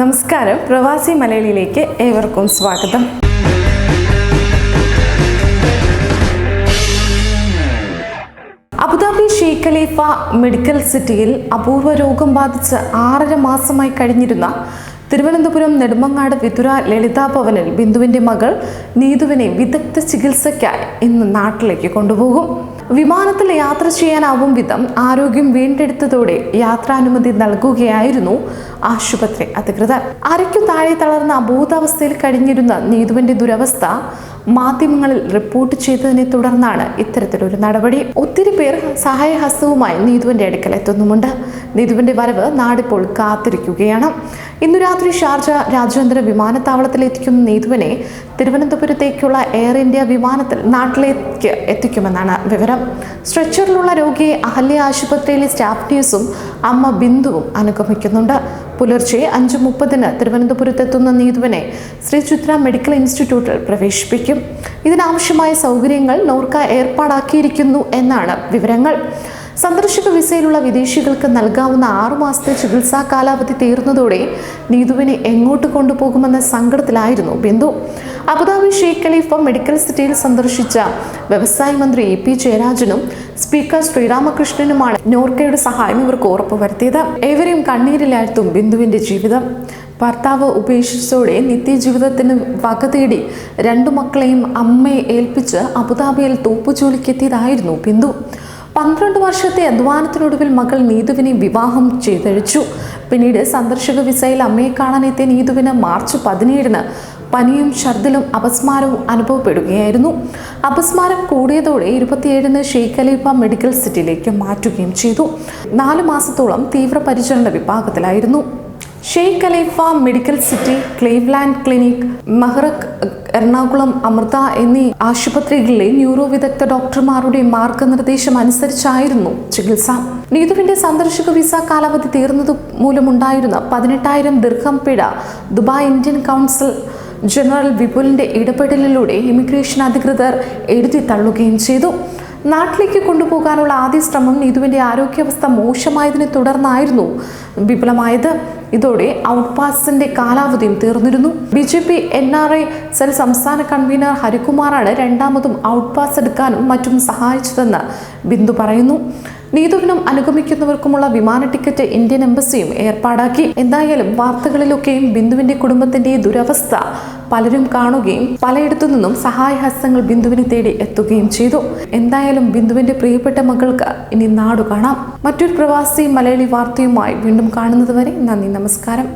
നമസ്കാരം. പ്രവാസി മലയാളിയിലേക്ക് ഏവർക്കും സ്വാഗതം. അബുദാബി ഷെയ്ഖ് ഖലീഫ മെഡിക്കൽ സിറ്റിയിൽ അപൂർവ രോഗം ബാധിച്ച് ആറര മാസമായി കഴിഞ്ഞിരുന്ന തിരുവനന്തപുരം നെടുമങ്ങാട് വിതുര ലളിതാ ഭവനിൽ ബിന്ദുവിന്റെ മകൾ നീതുവിനെ വിദഗ്ധ ചികിത്സയ്ക്കായി ഇന്ന് നാട്ടിലേക്ക് കൊണ്ടുപോകും. വിമാനത്തിൽ യാത്ര ചെയ്യാനാവും വിധം ആരോഗ്യം വീണ്ടെടുത്തതോടെ യാത്രാനുമതി നൽകുകയായിരുന്നു ആശുപത്രി അധികൃതർ. അരയ്ക്കു താഴെ തളർന്ന അബോധാവസ്ഥയിൽ കഴിഞ്ഞിരുന്ന നീതുവിന്റെ ദുരവസ്ഥ മാധ്യമങ്ങളിൽ റിപ്പോർട്ട് ചെയ്തതിനെ തുടർന്നാണ് ഇത്തരത്തിലൊരു നടപടി. ഒത്തിരി പേർ സഹായഹസ്തവുമായി നീതുവിന്റെ അടുക്കൽ എത്തുന്നുമുണ്ട്. നീതുവിന്റെ വരവ് നാടിപ്പോൾ കാത്തിരിക്കുകയാണ്. ഇന്നു രാത്രി ഷാർജ രാജ്യാന്തര വിമാനത്താവളത്തിൽ എത്തിക്കുന്ന നീതുവിനെ തിരുവനന്തപുരത്തേക്കുള്ള എയർ ഇന്ത്യ വിമാനത്തിൽ നാട്ടിലേക്ക് എത്തിക്കുമെന്നാണ് വിവരം. സ്ട്രെച്ചറിലുള്ള രോഗിയെ അഹല്യ ആശുപത്രിയിലെ സ്റ്റാഫ് നഴ്സും അമ്മ ബിന്ദുവും അനുഗമിക്കുന്നുണ്ട്. പുലർച്ചെ അഞ്ച് മുപ്പതിന് തിരുവനന്തപുരത്തെത്തുന്ന നീതുവിനെ ശ്രീ ചിത്ര മെഡിക്കൽ ഇൻസ്റ്റിറ്റ്യൂട്ടിൽ പ്രവേശിപ്പിക്കും. ഇതിനാവശ്യമായ സൗകര്യങ്ങൾ നോർക്ക ഏർപ്പാടാക്കിയിരിക്കുന്നു എന്നാണ് വിവരങ്ങൾ. സന്ദർശക വിസയിലുള്ള വിദേശികൾക്ക് നൽകാവുന്ന ആറു മാസത്തെ ചികിത്സാ കാലാവധി തീർന്നതോടെ നീതുവിനെ എങ്ങോട്ട് കൊണ്ടുപോകുമെന്ന സങ്കടത്തിലായിരുന്നു Bindu. Abu Dhabi Sheikh Khalifa medical സിറ്റിയിൽ സന്ദർശിച്ച വ്യവസായ മന്ത്രി എ പി ജയരാജനും സ്പീക്കർ ശ്രീരാമകൃഷ്ണനുമാണ് നോർക്കയുടെ സഹായം ഇവർക്ക് ഉറപ്പുവരുത്തിയത് ഏവരെയും കണ്ണീരിലായിരുന്നു ബിന്ദുവിന്റെ ജീവിതം. ഭർത്താവ് ഉപേക്ഷിച്ചതോടെ നിത്യജീവിതത്തിന് വക തേടി രണ്ടു മക്കളെയും അമ്മയെ ഏൽപ്പിച്ച് അബുദാബിയിൽ തോപ്പുജോലിക്കെത്തിയതായിരുന്നു ബിന്ദു. പന്ത്രണ്ട് വർഷത്തെ അധ്വാനത്തിനൊടുവിൽ മകൾ നീതുവിനെ വിവാഹം ചെയ്തഴിച്ചു. പിന്നീട് സന്ദർശക വിസയിൽ അമ്മയെ കാണാനെത്തിയ നീതുവിന് മാർച്ച് പതിനേഴിന് പനിയും ഛർദിലും അപസ്മാരവും അനുഭവപ്പെടുകയായിരുന്നു. അപസ്മാരം കൂടിയതോടെ ഇരുപത്തിയേഴിന് ഷെയ്ഖ് ഖലീഫ മെഡിക്കൽ സിറ്റിയിലേക്ക് മാറ്റുകയും ചെയ്തു. നാല് മാസത്തോളം തീവ്രപരിചരണ വിഭാഗത്തിലായിരുന്നു. Sheikh Khalifa medical city Cleveland clinic മെഹ്റക് Ernakulam Amrita എന്നീ ആശുപത്രികളിലെ ന്യൂറോ വിദഗ്ധ ഡോക്ടർമാരുടെ മാർഗനിർദ്ദേശം അനുസരിച്ചായിരുന്നു ചികിത്സ. നീതുവിന്റെ സന്ദർശക വിസ കാലാവധി തീർന്നതു മൂലമുണ്ടായിരുന്ന പതിനെട്ടായിരം ദീർഘം പിഴ ദുബായ് ഇന്ത്യൻ കൗൺസിൽ ജനറൽ വിപുലിന്റെ ഇടപെടലിലൂടെ ഇമിഗ്രേഷൻ അധികൃതർ എഴുതി തള്ളുകയും ചെയ്തു. നാട്ടിലേക്ക് കൊണ്ടുപോകാനുള്ള ആദ്യ ശ്രമം നീതുവിന്റെ ആരോഗ്യാവസ്ഥ മോശമായതിനെ തുടർന്നായിരുന്നു. വിപുലമായത് ഇതോടെ ഔട്ട് കാലാവധിയും തീർന്നിരുന്നു. B J P N R I cell സംസ്ഥാന കൺവീനർ ഹരികുമാറാണ് രണ്ടാമതും ഔട്ട് പാസ് എടുക്കാനും മറ്റും സഹായിച്ചതെന്ന് ബിന്ദു പറയുന്നു. നീതുവിനും അനുഗമിക്കുന്നവർക്കുമുള്ള വിമാന ടിക്കറ്റ് ഇന്ത്യൻ എംബസിയും ഏർപ്പാടാക്കി. എന്തായാലും വാർത്തകളിലൊക്കെയും ബിന്ദുവിന്റെ കുടുംബത്തിന്റെ ദുരവസ്ഥ പലരും കാണുകയും പലയിടത്തു നിന്നും സഹായഹസ്തങ്ങൾ ബിന്ദുവിനെ തേടി എത്തുകയും ചെയ്തു. എന്തായാലും ബിന്ദുവിന്റെ പ്രിയപ്പെട്ട മകൾക്ക് ഇനി നാടു കാണാം. മറ്റൊരു പ്രവാസി മലയാളി വാർത്തയുമായി വീണ്ടും കാണുന്നതുവരെ നന്ദി നമസ്കാരം.